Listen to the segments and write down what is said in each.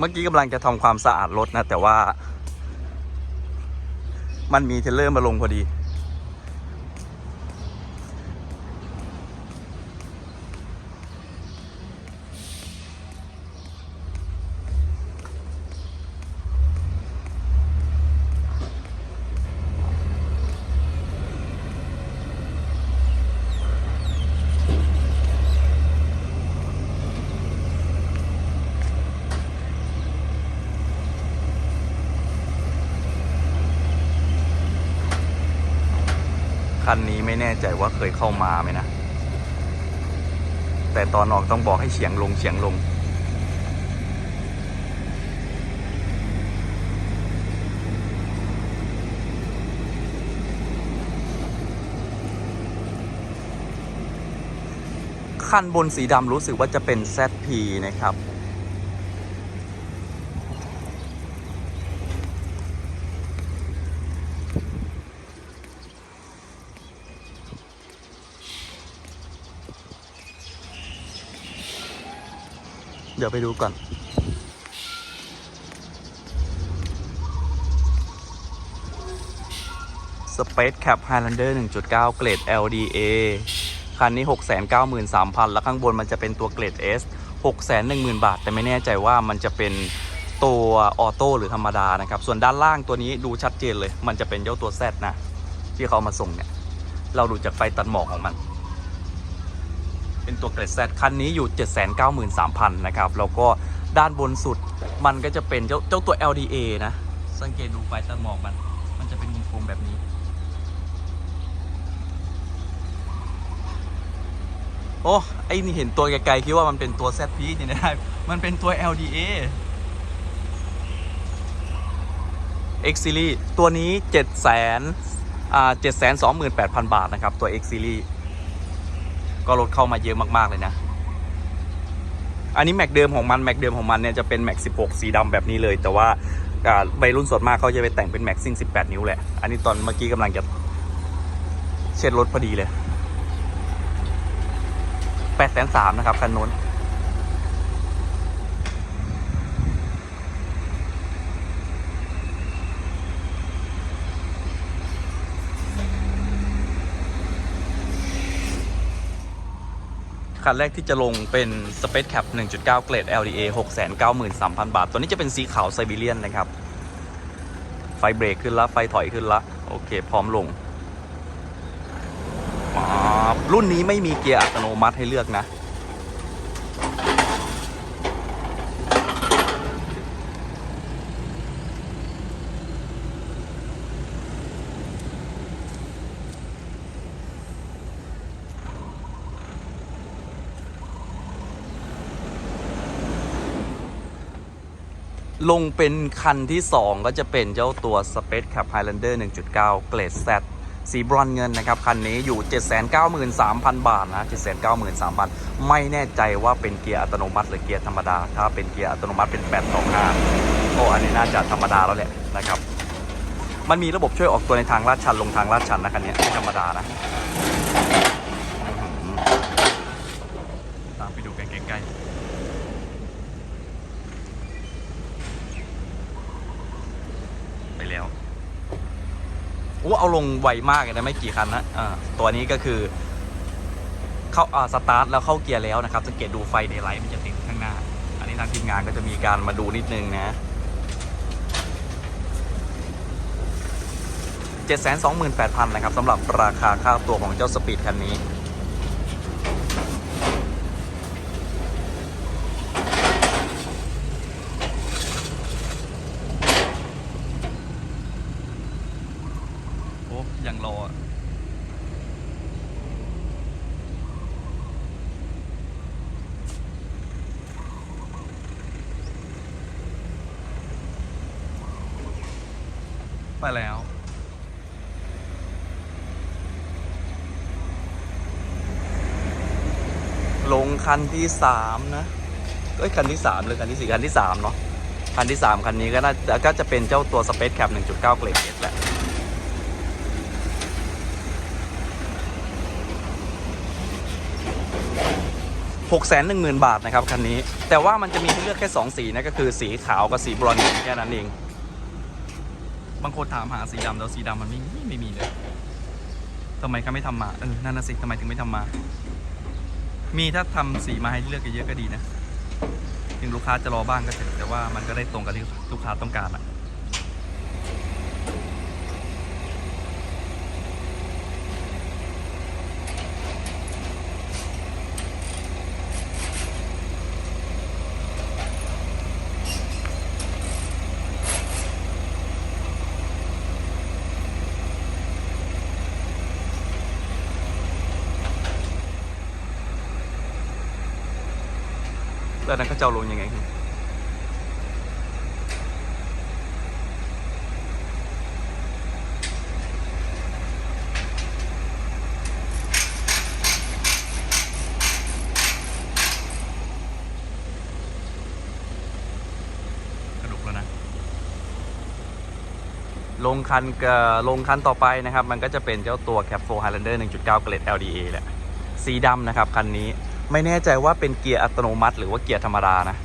เมื่อกี้กำลังจะทำความสะอาดรถนะ แต่ว่า มันมีเทรลเลอร์มาลงพอดี คันนี้ไม่แน่ใจว่าเคยเข้ามาไหมนะ แต่ตอนออกต้องบอกให้เฉียงลงเฉียงลง คันบนสีดำรู้สึกว่าจะเป็น ZP นะครับ เดี๋ยวไปดูก่อน Space Cap Highlander 1.9 เกรด LDA คันนี้ 693,000 แล้วข้างบนมันจะเป็นตัวเกรด S 610,000 บาท แต่ไม่แน่ใจว่ามันจะเป็นตัวออโต้หรือธรรมดานะครับ ส่วนด้านล่างตัวนี้ดูชัดเจนเลย มันจะเป็นเจ้าตัว Z นะ ที่เขาเอามาส่งเนี่ย เราดูจากไฟตัดหมอกของมัน เป็นตัวเกรด Z คันนี้อยู่ 793,000นะครับแล้วก็ด้านบนสุดมันก็จะเป็นเจ้าเจ้าตัว LDA นะ สังเกตดูไฟตัดหมอกมัน มันจะเป็นวงกลมแบบนี้ โอ้ไอ้นี่เห็นตัวไกลๆคิดว่ามันเป็นตัว ZP นี่นะมันเป็นตัว LDA X Series ตัวนี้ 7 0 0 0 0 728,000 บาทนะครับ ตัว X Series ก็รถเข้ามาเยอะมากๆเลยนะ อันนี้แม็กเดิมของมันแม็กเดิมของมันเนี่ยจะเป็นแม็ก16 สีดำแบบนี้เลย แต่ว่าใบรุ่นส่วนมากเขาจะไปแต่งเป็นแม็กซิ่ง18 นิ้วแหละ อันนี้ตอนเมื่อกี้กำลังจะเช็ดรถพอดีเลย8 3 0 0นะครับคันนู้น คันแรกที่จะลงเป็น Space Cap 1.9 เกรด LDA 693,000 บาท ตัวนี้จะเป็นสีขาวไซบีเรียนนะครับ ไฟเบรกขึ้นละ ไฟถอยขึ้นละ โอเค พร้อมลง รุ่นนี้ไม่มีเกียร์อัตโนมัติให้เลือกนะ ลงเป็นคันที่ 2 ก็จะเป็นเจ้าตัว Space Cap Highlander 1.9 เกรด Z สีบรอนเงินนะครับ คันนี้อยู่ 793,000 บาทนะ 793,000 ไม่แน่ใจว่าเป็นเกียร์อัตโนมัติหรือเกียร์ธรรมดา ถ้าเป็นเกียร์อัตโนมัติเป็น 825ก็อันนี้น่าจะธรรมดาแล้วแหละนะครับ มันมีระบบช่วยออกตัวในทางลาดชันลงทางลาดชันนะคันนี้ไม่ธรรมดานะอื้อหือตามไปดูกันใกล้ๆ ไปแล้ว โอ้เอาลงไวมากเลยนะไม่กี่คันนะอ่าตัวนี้ก็คือ เข้าอ่าสตาร์ทแล้วเข้าเกียร์แล้วนะครับสังเกตดูไฟในไลท์มันจะติดข้างหน้า อันนี้ทางทีมงานก็จะมีการมาดูนิดนึงนะ728,000นะครับสำหรับราคาค่าตัวของเจ้าสปีดคันนี้ โอ้ยังรอไปแล้วลงคันที่สามนะเอ้ยคันที่สามหรือคันที่สี่คันที่สามเนาะคันที่สามคันนี้ก็น่าจะก็จะเป็นเจ้าตัว Space Cap 1.9เก้าเกรด S แหละ 6 1 0 0 0 0 บาทนะครับคันนี้ แต่ว่ามันจะมีให้เลือกแค่ 2 สีนะก็คือสีขาวกับสีบรอนซ์แค่นั้นเอง บางคนถามหาสีดำแล้วสีดำมันไม่มีไม่มีเลยทำไมเขาไม่ทำมาเออนั่นน่ะสิทำไมถึงไม่ทำมา มีถ้าทำสีมาให้เลือกเยอะๆก็ดีนะถึงลูกค้าจะรอบ้างก็เถอะแต่ว่ามันก็ได้ตรงกับที่ลูกค้าต้องการอะ แล้วนั้นเขาจะเอาลงยังไงครับกระดูกแล้วนะลงคันกับลงคันต่อไปนะครับ มันก็จะเป็นเจ้าตัว Cap 4 Highlander 1.9 เกรด LDA แหละ สีดำนะครับ คันนี้ ไม่แน่ใจว่าเป็นเกียร์อัตโนมัติ หรือว่าเกียร์ธรรมดานะ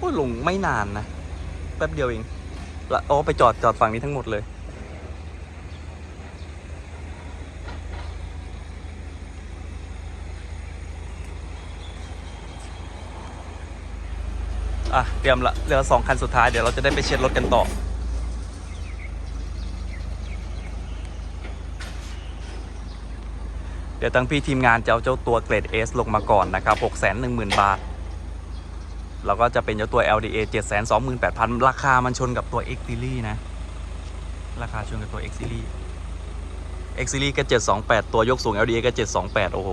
โอ้ลงไม่นานนะ แป๊บเดียวเองละโอ้ไปจอดจอดฝั่งนี้ทั้งหมดเลย อะ เตรียมละเหลือสองคันสุดท้ายเดี๋ยวเราจะได้ไปเช็ดรถกันต่อเดี๋ยวตั้งพี่ทีมงานจะเอาเจ้าตัวเกรด S ลงมาก่อนนะครับ 610,000 บาท แล้วก็จะเป็นเจ้าตัว LDA 728,000 ราคามันชนกับตัว X Series นะ ราคาชนกับตัว X Series X Series ก็ 728 ตัวยกสูง LDA ก็ 728 โอ้โห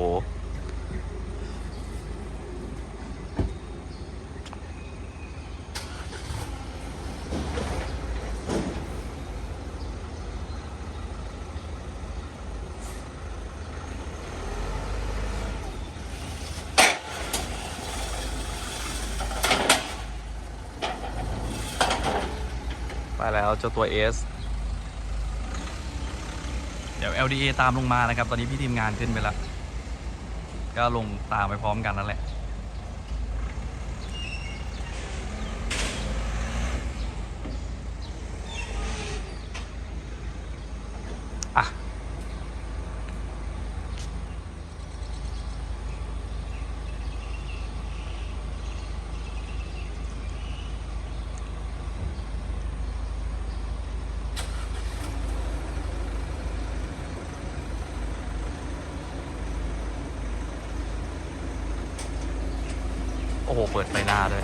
แล้วเจ้าตัว S เดี๋ยว LDA ตามลงมานะครับ ตอนนี้พี่ทีมงานขึ้นไปแล้ว ก็ลงตามไปพร้อมกันนั่นแหละอะ โอ้โห เปิดไฟหน้าด้วย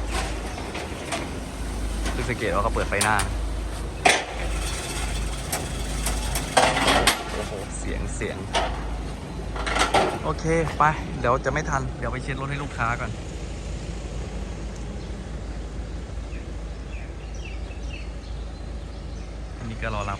คือสังเกตว่าเขาเปิดไฟหน้า โอ้โห เสียงเสียง โอเค ไป เดี๋ยวจะไม่ทัน เดี๋ยวไปเช็ดรถให้ลูกค้าก่อนอันนี้ก็รอรับ